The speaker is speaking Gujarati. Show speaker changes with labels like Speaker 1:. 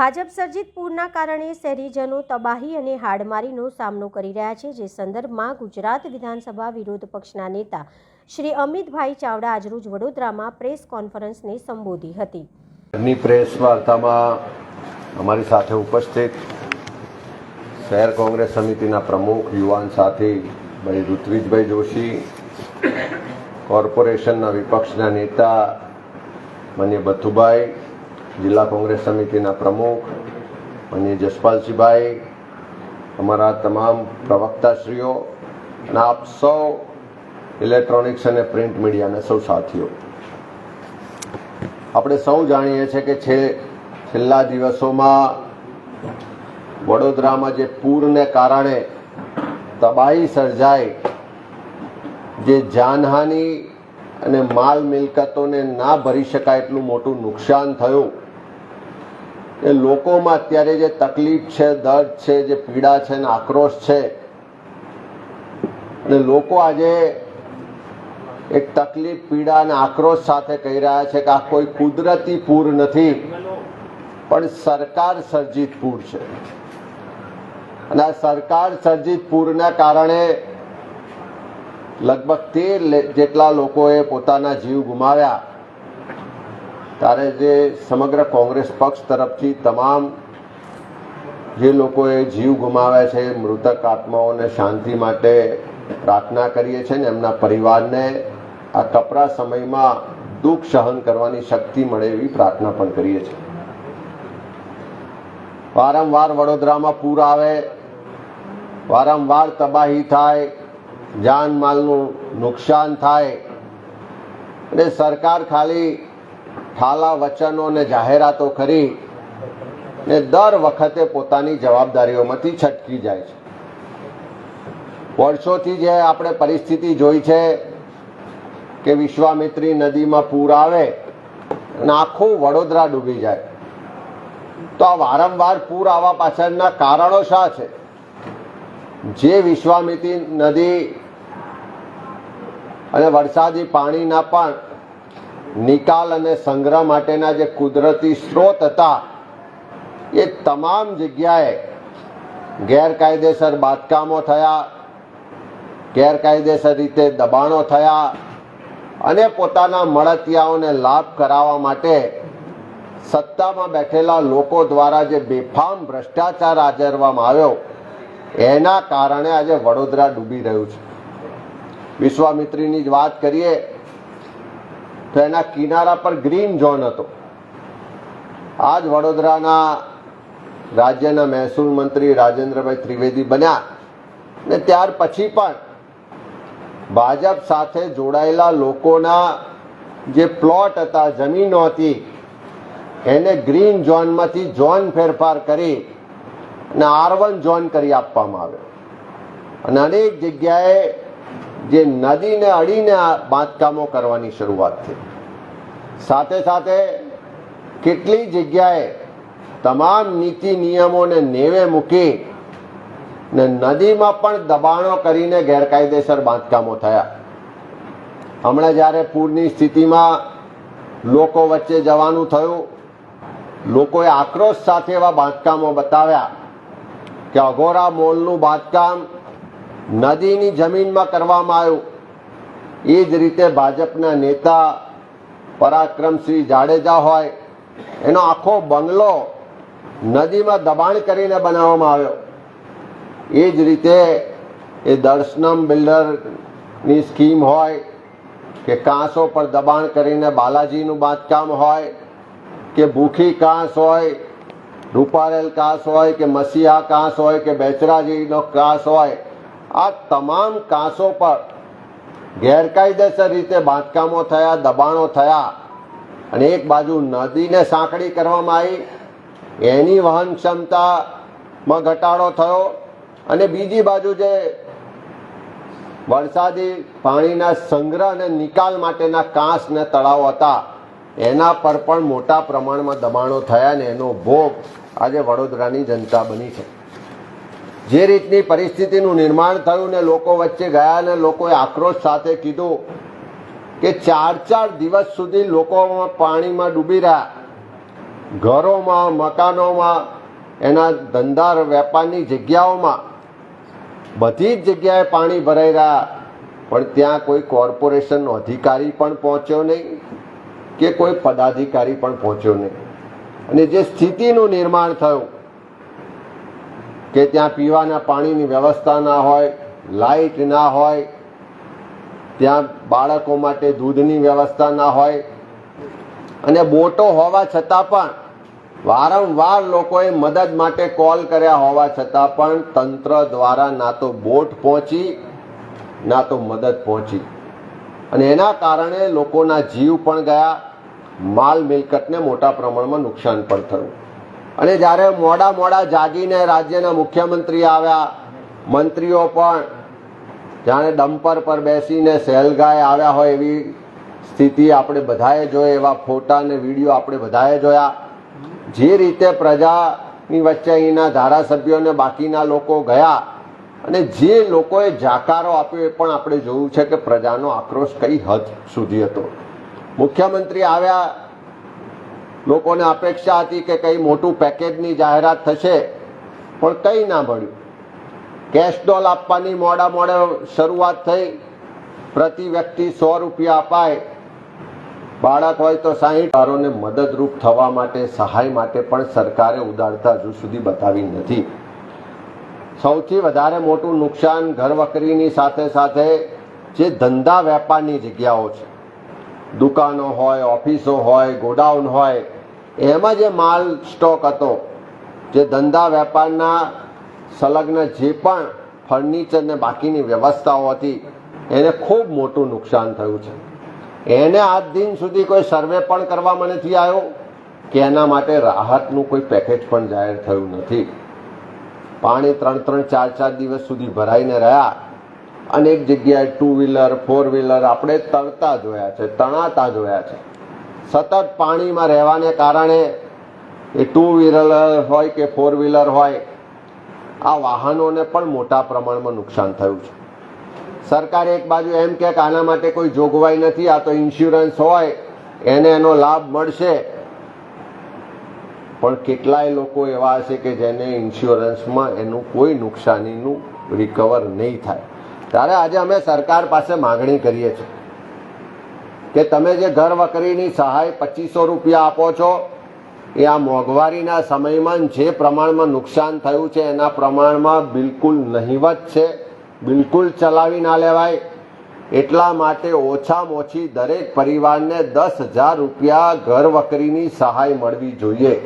Speaker 1: ભાજપ સર્જિત પૂરના કારણે શહેરીજનો તબાહી અને હાડમારીનો સામનો કરી રહ્યા છે, જે સંદર્ભમાં ગુજરાત વિધાનસભા વિરોધ પક્ષના નેતા શ્રી અમિતભાઈ ચાવડા આજરોજ વડોદરામાં પ્રેસ કોન્ફરન્સને સંબોધી હતી.
Speaker 2: ની પ્રેસ વાર્તામાં અમારી સાથે ઉપસ્થિત શહેર કોંગ્રેસ સમિતિના પ્રમુખ, યુવાન સાથી ભાઈ ઋત્વિજભાઈ જોશી, કોર્પોરેશનના વિપક્ષના નેતા માન્ય બથુભાઈ જિલ્લા કોંગ્રેસ સમિતિના પ્રમુખ અને જસપાલસિંહભાઈ અમારા તમામ પ્રવક્તાશ્રીઓ અને આપ સૌ ઇલેક્ટ્રોનિક્સ અને પ્રિન્ટ મીડિયાના સૌ સાથીઓ. આપણે સૌ જાણીએ છીએ કે છે, છેલ્લા દિવસોમાં વડોદરામાં જે પૂરને કારણે તબાહી સર્જાઈ, જે જાનહાનિ અને માલ મિલકતોને ના ભરી શકાય એટલું મોટું નુકસાન થયું એ લોકોમાં અત્યારે જે તકલીફ છે, દર્દ છે, જે પીડા છે ને આક્રોશ છે, અને લોકો આજે એક તકલીફ, પીડા અને આક્રોશ સાથે કહી રહ્યા છે કે આ કોઈ કુદરતી પૂર નથી, પણ સરકાર સર્જિત પૂર છે. અને આ સરકાર સર્જિત પૂરના કારણે લગભગ તેર જેટલા લોકોએ પોતાના જીવ ગુમાવ્યા. ત્યારે જે સમગ્ર કોંગ્રેસ પક્ષ તરફથી તમામ જે લોકોએ જીવ ગુમાવ્યા છે, મૃતક આત્માઓને શાંતિ માટે પ્રાર્થના કરીએ છીએ ને એમના પરિવારને આ કપરા સમયમાં દુઃખ સહન કરવાની શક્તિ મળે એવી પ્રાર્થના પણ કરીએ છીએ. વારંવાર વડોદરામાં પૂર આવે, વારંવાર તબાહી થાય, જાનમાલનું નુકસાન થાય, અને સરકાર ખાલી ઠાલા વચનો અને જાહેરાતો કરી ને દર વખતે પોતાની જવાબદારીઓમાંથી છટકી જાય છે. વર્ષોથી જે આપણે પરિસ્થિતિ જોઈ છે કે વિશ્વામિત્રી નદીમાં પૂર આવે અને આખું વડોદરા ડૂબી જાય. તો આ વારંવાર પૂર આવવા પાછળના કારણો શા છે? જે વિશ્વામિત્રી નદી અને વરસાદી પાણીના પણ નિકાલ અને સંગ્રહ માટેના જે કુદરતી સ્ત્રોત હતા, એ તમામ જગ્યાએ ગેરકાયદેસર બાંધકામો થયા, ગેરકાયદેસર રીતે દબાણો થયા અને પોતાના મળતિયાઓને લાભ કરાવવા માટે સત્તામાં બેઠેલા લોકો દ્વારા જે બેફામ ભ્રષ્ટાચાર આચરવામાં આવ્યો, એના કારણે આજે વડોદરા ડૂબી રહ્યું છે. વિશ્વામિત્રીની જ વાત કરીએ તો એના કિનારા પર ગ્રીન ઝોન હતો. આ જ વડોદરાના રાજ્યના મહેસૂલ મંત્રી રાજેન્દ્રભાઈ ત્રિવેદી બન્યા ને ત્યાર પછી પણ ભાજપ સાથે જોડાયેલા લોકોના જે પ્લોટ હતા, જમીનો હતી, એને ગ્રીન ઝોનમાંથી ઝોન ફેરફાર કરી અને આર વન ઝોન કરી આપવામાં આવ્યો. અને અનેક જગ્યાએ જે નદીને અડીને બાંધકામો કરવાની શરૂઆત થઈ. સાથે સાથે કેટલી જગ્યાએ તમામ નીતિ નિયમોને નેવે મૂકી ને નદીમાં પણ દબાણો કરીને ગેરકાયદેસર બાંધકામો થયા. હમણાં જ્યારે પૂરની સ્થિતિમાં લોકો વચ્ચે જવાનું થયું, લોકોએ આક્રોશ સાથે એવા બાંધકામો બતાવ્યા કે અઘોરા મોલનું બાંધકામ નદીની જમીનમાં કરવામાં આવ્યું. એ જ રીતે ભાજપના નેતા પરાક્રમસિંહ જાડેજા હોય, એનો આખો બંગલો નદીમાં દબાણ કરીને બનાવવામાં આવ્યો. એ જ રીતે એ દર્શનમ બિલ્ડરની સ્કીમ હોય, કે કાંસો પર દબાણ કરીને બાલાજીનું બાંધકામ હોય, કે ભૂખી કાંસ હોય, રૂપારેલ કાંસ હોય, કે મસીહા કાંસ હોય, કે બેચરાજીનો કાંસ હોય આ તમામ કાંસો પર ગેરકાયદેસર રીતે બાંધકામો થયા, દબાણો થયા અને એક બાજુ નદીને સાંકડી કરવામાં આવી. એની વહન ક્ષમતામાં ઘટાડો થયો અને બીજી બાજુ જે વરસાદી પાણીના સંગ્રહ અને નિકાલ માટેના કાંસ ને તળાવો હતા, એના પર પણ મોટા પ્રમાણમાં દબાણો થયા ને એનો ભોગ આજે વડોદરાની જનતા બની છે. જે રીતની પરિસ્થિતિનું નિર્માણ થયું ને લોકો વચ્ચે ગયા ને લોકોએ આક્રોશ સાથે કીધું કે ચાર ચાર દિવસ સુધી લોકો પાણીમાં ડૂબી રહ્યા. ઘરોમાં, મકાનોમાં, એના ધંધા વેપારની જગ્યાઓમાં બધી જ જગ્યાએ પાણી ભરાઈ રહ્યા. પણ ત્યાં કોઈ કોર્પોરેશનનો અધિકારી પણ પહોંચ્યો નહીં કે કોઈ પદાધિકારી પણ પહોંચ્યો નહીં. અને જે સ્થિતિનું નિર્માણ થયું કે ત્યાં પીવાના પાણીની વ્યવસ્થા ના હોય, લાઇટ ના હોય, ત્યાં બાળકો માટે દૂધની વ્યવસ્થા ના હોય. અને બોટો હોવા છતાં પણ વારંવાર લોકોએ મદદ માટે કોલ કર્યા હોવા છતાં પણ તંત્ર દ્વારા ના તો બોટ પહોંચી, ના તો મદદ પહોંચી. અને એના કારણે લોકોના જીવ પણ ગયા, માલ મિલકતને મોટા પ્રમાણમાં નુકસાન પણ થયું. અને જ્યારે મોડા મોડા જાગીને રાજ્યના મુખ્યમંત્રી આવ્યા, મંત્રીઓ પણ જાણે ડમ્પર પર બેસીને સહેલગાય આવ્યા હોય એવી સ્થિતિ આપણે બધાએ જોઈ, એવા ફોટા અને વીડિયો આપણે બધાએ જોયા. જે રીતે પ્રજાની વચ્ચે અહીંના ધારાસભ્યોને બાકીના લોકો ગયા અને જે લોકોએ જાકારો આપ્યો એ પણ આપણે જોયું છે કે પ્રજાનો આક્રોશ કઈ હદ સુધી હતો. મુખ્યમંત્રી આવ્યા લોકોને અપેક્ષા હતી કે કઈ મોટું પેકેજની જાહેરાત થશે, પણ કંઈ ના મળ્યું. કેશ ડોલ આપવાની મોડા મોડે શરૂઆત થઈ. પ્રતિ વ્યક્તિ સો રૂપિયા અપાય. બાળક હોય તો સાહીઠ. વારોને મદદરૂપ થવા માટે, સહાય માટે પણ સરકારે ઉદારતા હજુ સુધી બતાવી નથી. સૌથી વધારે મોટું નુકસાન ઘર વકરીની સાથે સાથે જે ધંધા વેપારની જગ્યાઓ છે. દુકાનો હોય, ઓફિસો હોય, ગોડાઉન હોય, એમાં જે માલ સ્ટોક હતો, જે ધંધા વેપારના સંલગ્ન જે પણ ફર્નિચર ને બાકીની વ્યવસ્થાઓ હતી, એને ખૂબ મોટું નુકસાન થયું છે. એને આજ દિન સુધી કોઈ સર્વે પણ કરવામાં નથી આવ્યો કે એના માટે રાહતનું કોઈ પેકેજ પણ જાહેર થયું નથી. પાણી ત્રણ ત્રણ ચાર ચાર દિવસ સુધી ભરાઈને રહ્યા. અનેક જગ્યાએ ટુ વ્હીલર ફોર વ્હીલર આપણે તરતા જોયા છે, તણાતા જોયા છે. સતત પાણીમાં રહેવાને કારણે એ ટુ વ્હીલર હોય કે ફોર વ્હીલર હોય, આ વાહનોને પણ મોટા પ્રમાણમાં નુકસાન થયું છે. સરકારે એક બાજુ એમ કે આના માટે કોઈ જોગવાઈ નથી, આ તો ઇન્સ્યોરન્સ હોય, એને એનો લાભ મળશે. પણ કેટલાય લોકો એવા હશે કે જેને ઇન્સ્યોરન્સમાં એનું કોઈ નુકસાનીનું રિકવર નહીં થાય. ત્યારે આજે અમે સરકાર પાસે માગણી કરીએ છીએ કે તમે જે ઘર વકરીની સહાય પચીસો રૂપિયા આપો છો, એ આ મોંઘવારીના સમયમાં જે પ્રમાણમાં નુકસાન થયું છે, એના પ્રમાણમાં બિલકુલ નહીવત છે, બિલકુલ ચલાવી ના લેવાય. એટલા માટે ઓછામાં ઓછી દરેક પરિવારને દસ હજાર રૂપિયા ઘર વકરીની સહાય મળવી જોઈએ.